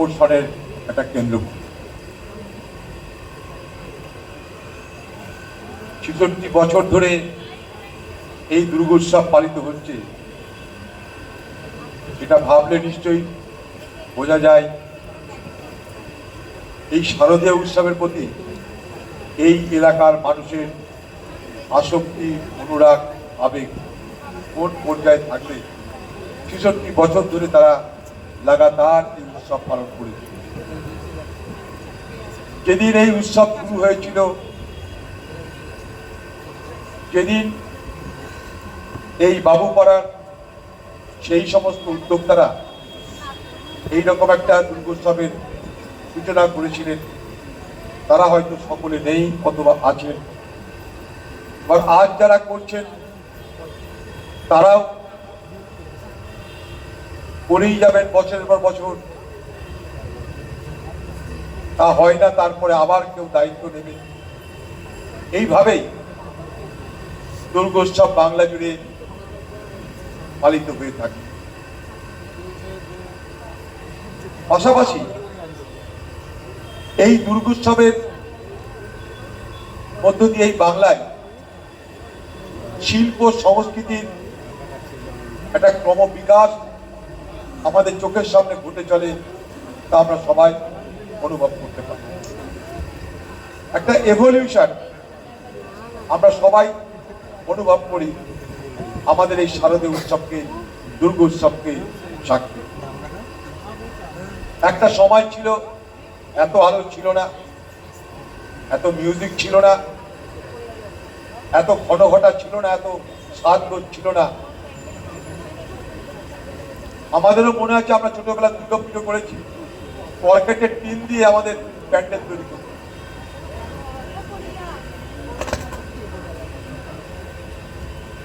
আকর্ষণের একটা কেন্দ্রবিন্দু ছেষট্টি বছর ধরে এই দুর্গোৎসব পালিত হচ্ছে। এটা ভাবলে নিশ্চয়ই বোঝা যায় এই শারদীয় উৎসবের প্রতি এই এলাকার মানুষের আসক্তি, অনুরাগ, আবেগ কোন পর্যায়ে থাকলে ছেষট্টি বছর ধরে তারা লাগাতার এই উৎসব পালন করেছে। যেদিন এই উৎসব শুরু হয়েছিল, যেদিন এই বাবুপাড়ার সেই সমস্ত উদ্যোক্তারা এইরকম একটা দুর্গোৎসবের সূচনা করেছিলেন, তারা হয়তো সকলে নেই অথবা আছেন। আজ যারা করছেন, তারাও করেই যাবেন বছরের পর বছর। তা হয় না, তারপরে আবার কেউ দায়িত্ব নেবে। এইভাবেই দুর্গোৎসব বাংলা জুড়ে পালিত হয়ে থাকে। পাশাপাশি এই দুর্গোৎসবের মধ্য দিয়ে এই বাংলায় শিল্প সংস্কৃতির একটা ক্রমবিকাশ আমাদের চোখের সামনে ঘটে চলে, তা আমরা সবাই অনুভব করতে পারি। একটা এভলিউশন আমরা সবাই অনুভব করি, আমাদের এই শারদীয় উৎসবকে, দুর্গ উৎসবকে সাক্ষী। একটা সময় ছিল, এত আলো ছিল না, এত মিউজিক ছিল না, এত ঘটা ছিল না, এত সাজগোজ ছিল না। আমাদেরও মনে আছে আমরা ছোটবেলা দুর্গা পুজো করেছি। কর্কেটের টিন দিয়ে আমাদের প্যান্ডেল তৈরি করত।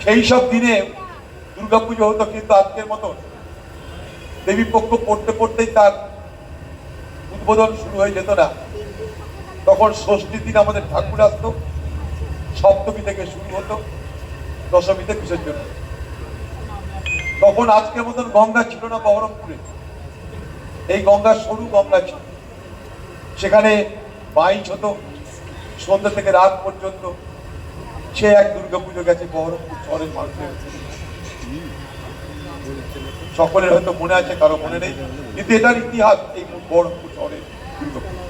সেই সব দিনে দুর্গা পুজো হতো কিন্তু আজকের মতো দেবী পক্ষ পড়তে পড়তেই তার উদ্বোধন শুরু হয়ে যেত না। তখন ষষ্ঠীর দিন আমাদের ঠাকুর আসতো, সপ্তমী থেকে শুরু হতো, দশমীতে বিসর্জন হতো। তখন আজকের মতন গঙ্গা ছিল না বহরমপুরে। এই গঙ্গা সরু গঙ্গা ছিল। সেখানে বাইচ হতো, সন্ধ্যা থেকে রাত পর্যন্ত সে এক দুর্গাপুজো গেছে বহরমপুর শহরের মানুষের। সকলের হয়তো মনে আছে, কারও মনে নেই। কিন্তু এটার ইতিহাস এই বহরমপুর শহরের দুর্গাপুজো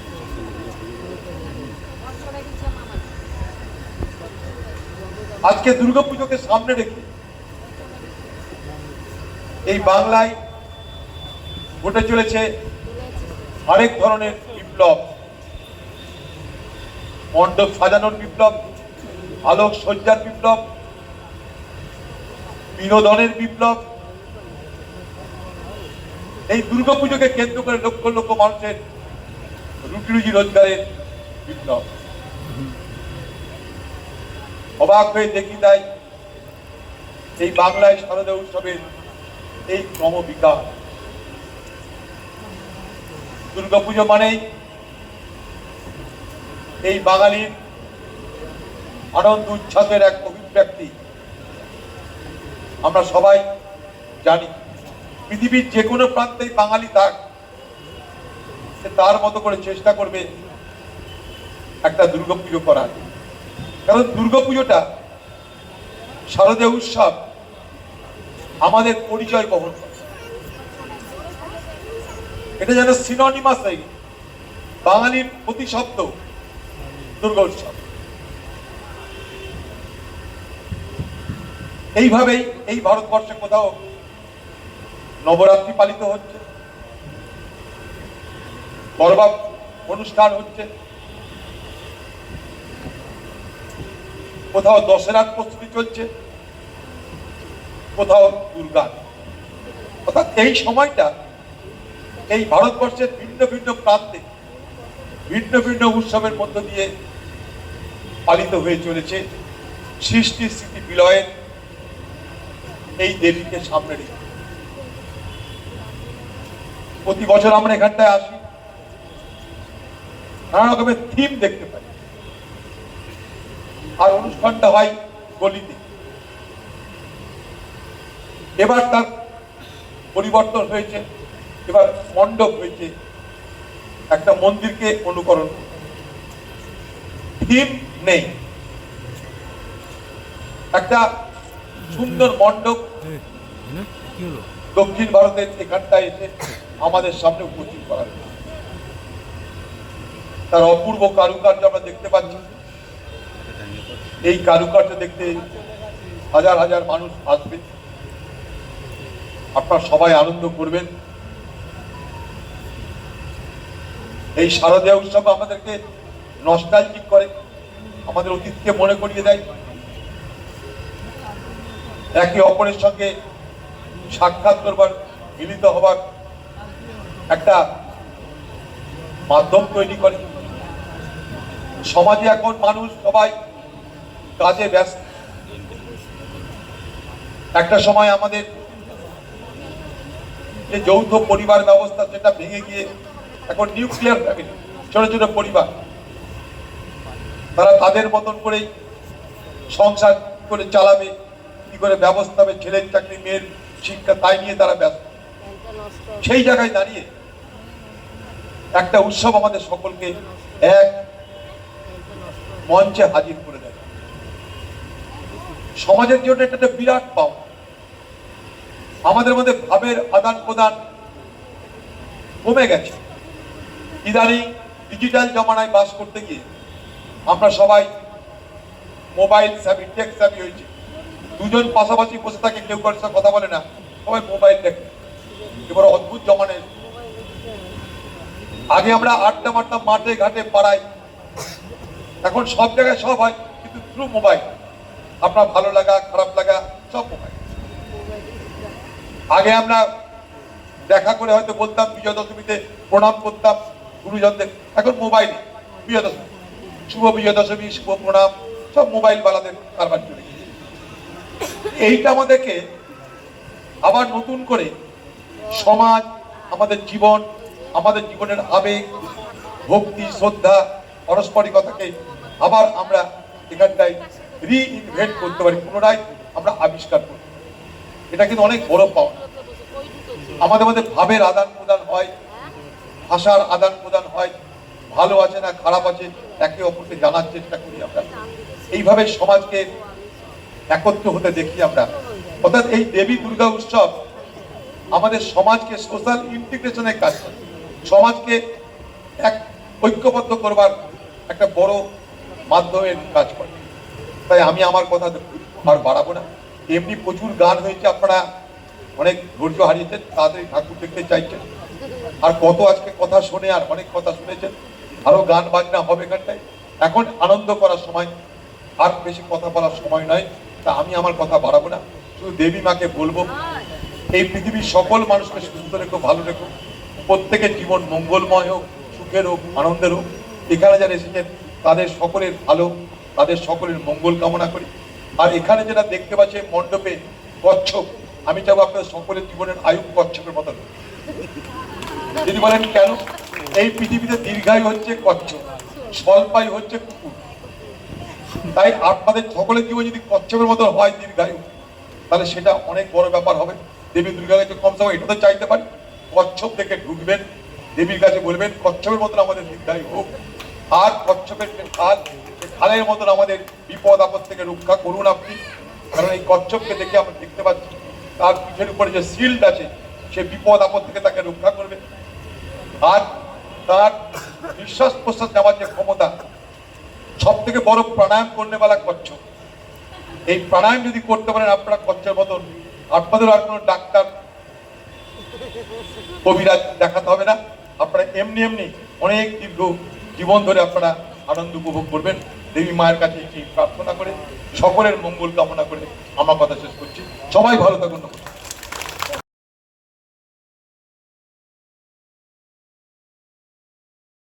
আজকে দুর্গাপুজোকে সামনে রেখে এই বাংলায় ঘটে চলেছে আরেক ধরনের বিপ্লব। মণ্ডপ সাজানোর বিপ্লব, আলোক সজ্জার বিপ্লব, বিনোদনের বিপ্লব। এই দুর্গাপুজোকে কেন্দ্র করে লক্ষ লক্ষ মানুষের রুটি রুজি রোজগারের বিপ্লব। অবাক হয়ে দেখি তাই এই বাংলায় শারদীয় উৎসবের এই ক্রমবিকাশ দুর্গাপুজো মানেই এই বাঙালির আনন্দ উচ্ছ্বাসের এক অভিব্যক্তি আমরা সবাই জানি, পৃথিবীর যে কোনো প্রান্তেই বাঙালি থাক সে তার মতো করে চেষ্টা করবে একটা দুর্গাপুজো করার। কারণ দুর্গাপুজোটা শারদীয় উৎসব আমাদের পরিচয় বহন এটা যেন হয়ে গেছে। বাঙালির প্রতিশব্দ দুর্গা উৎসব। এইভাবেই এই ভারতবর্ষে কোথাও নবরাত্রি পালিত হচ্ছে। গরবা অনুষ্ঠান হচ্ছে। কোথাও দশেরার প্রস্তুতি চলছে। কোথাও দুর্গা। অর্থাৎ এই সময়টা, এই ভারতবর্ষের ভিন্ন ভিন্ন প্রান্তে, ভিন্ন ভিন্ন উৎসবের মধ্য দিয়ে পালিত হয়ে চলেছে সৃষ্টি স্থিতি বিলয়ের এই দেবীকে সামনে রেখে। প্রতি বছর আমরা এখানটায় আসি। নানা রকমের থিম দেখতে পাই। আর অনুষ্ঠানটা হয় গলিতে। এবার তার পরিবর্তন হয়েছে, এবার মণ্ডপ হয়েছে, একটা মন্দিরকে অনুকরণ থিম নেই। একটা সুন্দর মণ্ডপ দক্ষিণ ভারতের এখানটায় এসে আমাদের সামনে উপস্থিত করা তার অপূর্ব কারুকার্য আমরা দেখতে পাচ্ছি। এই কারুকার্য দেখতে হাজার হাজার মানুষ আসবে। আপনারা সবাই আনন্দ করবেন। এই শারদীয় উৎসব আমাদেরকে নস্টালজিক করে, আমাদের অতীতকে মনে করিয়ে দেয়। একে অপরের সঙ্গে সাক্ষাৎ করবার, মিলিত হবার একটা মাধ্যম তৈরি করে। সমাজে এখন মানুষ সবাই কাজে ব্যস্ত। একটা সময় আমাদের যে যৌথ পরিবার ব্যবস্থা সেটা ভেঙে গিয়ে এখন নিউক্লিয়ার ফ্যামিলি ছোট ছোট পরিবার। তারা তাদের মতন করেই সংসার করে চালাবে, কি করে ব্যবস্থা হবে, ছেলের চাকরি, মেয়ের শিক্ষা, তাই নিয়ে তারা ব্যস্ত। সেই জায়গায় দাঁড়িয়ে একটা উৎসব আমাদের সকলকে এক মঞ্চে হাজির করে দেয়। সমাজের জন্য এটা একটা বিরাট পাওয়া আমাদের মধ্যে ভাবের আদান প্রদান কমে গেছে। ইদানিং ডিজিটাল জমানায় বাস করতে গিয়ে আমরা সবাই মোবাইল স্যাবি টেক স্যাবি হয়েছে। দুজন পাশাপাশি বসে থাকে, কেউ কারোর সাথে কথা বলে না, সবাই মোবাইল দেখে এবার অদ্ভুত জমানে আগে আমরা আড্ডা মারতাম, মাঠে ঘাটে, পাড়ায়। এখন সব জায়গায় সব হয়, কিন্তু থ্রু মোবাইল আপনার ভালো লাগা, খারাপ লাগা, সব মোবাইল আগে আমরা দেখা করে হয়তো বলতাম বিজয় দশমীতে প্রণাম করতাম গুরুজনদের। এখন মোবাইল বিজয় দশমী। শুভ বিজয় দশমী, শুভ প্রণাম, সব মোবাইল বালাদের কারবার চলে এইটা আমাদেরকে আবার নতুন করে সমাজ, আমাদের জীবন, আমাদের জীবনের আবেগ, ভক্তি, শ্রদ্ধা, পারস্পরিকতাকে আবার আমরা এখানটায় রিইনভেন্ট করতে পারি, পুনরায় আমরা আবিষ্কার করি এটা কিন্তু অনেক বড় পাওয়া। আমাদের মধ্যে ভাবের আদান প্রদান হয়, ভাষার আদান প্রদান হয়, ভালো আছে না খারাপ আছে, একে অপরকে জানার চেষ্টা করি আমরা। এইভাবে সমাজকে একত্র হতে দেখি আমরা। অর্থাৎ এই দেবী দুর্গা উৎসব আমাদের সমাজকে সোশ্যাল ইন্টিগ্রেশনের কাজ করে। সমাজকে এক ঐক্যবদ্ধ করবার একটা বড় মাধ্যমের কাজ করে। তাই আমি আমার কথা আর বাড়াবো না। এমনি প্রচুর গান হয়েছে, আপনারা অনেক ধৈর্য হারিয়েছেন, তাড়াতাড়ি ঠাকুর দেখতে চাইছেন। আর কত আজকে কথা শুনে আর অনেক কথা শুনেছেন, আরও গান বাজনা হবে এখানটায়। এখন আনন্দ করার সময়, আর বেশি কথা বলার সময় নয়, তা আমি আমার কথা বাড়াবো না, শুধু দেবী মাকে বলব, এই পৃথিবীর সকল মানুষকে সুস্থ রেখো, ভালো রেখো। প্রত্যেকের জীবন মঙ্গলময় হোক, সুখের হোক, আনন্দের হোক। এখানে যারা এসেছেন, তাদের সকলের ভালো, তাদের সকলের মঙ্গল কামনা করি। আর এখানে যেটা দেখতে পাচ্ছে মণ্ডপে কচ্ছপ। আমি চাবো আপনার সকলের জীবনের আয়ু কচ্ছপের মতো। হোক। যদি বলেন, কেন? এই পৃথিবীতে দীর্ঘায়ু হচ্ছে কচ্ছপ, স্বল্পায়ু হচ্ছে কুকুর। তাই আপনাদের সকলের জীবন যদি কচ্ছপের মতো হয় দীর্ঘায়ু, তাহলে সেটা অনেক বড় ব্যাপার হবে। দেবী দুর্গা কাছে কম এটা তো চাইতে পারি। কচ্ছপ দেখে ঢুকবেন, দেবীর কাছে বলবেন, কচ্ছপের মতন আমাদের দীর্ঘায়ু হোক। আর কচ্ছপের যে খালের মতন আমাদের বিপদ আপদ থেকে রক্ষা করুন আপনি। কারণ এই কচ্ছপকে দেখে আমরা দেখতে পাচ্ছি, তার পিঠের উপরে যে শিল্ড আছে, সে বিপদ আপদ থেকে তাকে রক্ষা করবে। আর তার নিঃশ্বাস প্রশ্বাস নেওয়ার যে ক্ষমতা সব থেকে বড় প্রাণায়াম করলে বেলা কচ্ছপ। এই প্রাণায়াম যদি করতে পারেন আপনারা কচ্ছের মতন। আপনাদের আর কোনো ডাক্তার, কবিরাজ দেখাতে হবে না। আপনারা এমনি এমনি অনেক দীর্ঘ জীবন ধরে আপনারা আনন্দ উপভোগ করবেন। দেবী মায়ের কাছে একটি প্রার্থনা করে, সকলের মঙ্গল কামনা করে আমার কথা শেষ করছি। সবাই ভালো থাকুন